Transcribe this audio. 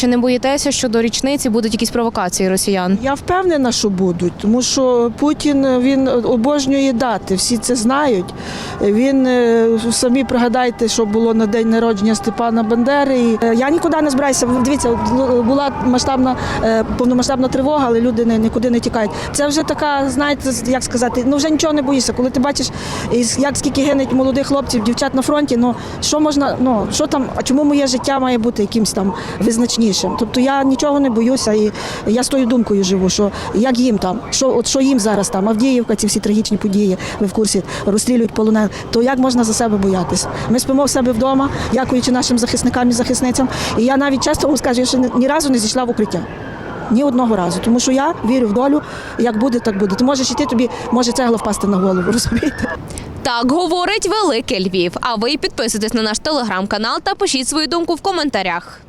Чи не боїтеся, що до річниці будуть якісь провокації росіян? Я впевнена, що будуть, тому що Путін він обожнює дати. Всі це знають. Він е, самі пригадайте, що було на день народження Степана Бандери. Е, я нікуди не збираюся. Дивіться, була масштабна е, повномасштабна тривога, але люди нікуди не тікають. Це вже така, знаєте, як сказати, ну вже нічого не боїшся. Коли ти бачиш, як скільки гинуть молодих хлопців, дівчат на фронті, ну що можна, ну що там, а чому моє життя має бути якимсь там визначнішим? Тобто я нічого не боюся, і я з тою думкою живу, що як їм там, що от що їм зараз там, Авдіївка, ці всі трагічні події, ви в курсі розстрілюють полонених, то як можна за себе боятися? Ми спимо в себе вдома, дякуючи нашим захисникам і захисницям. І я навіть часто вам скажу, я ще ні разу не зійшла в укриття. Ні одного разу, тому що я вірю в долю. Як буде, так буде. Ти можеш іти, тобі може цегла впасти на голову, розумієте? Так говорить Великий Львів. А ви підписуйтесь на наш телеграм-канал та пишіть свою думку в коментарях.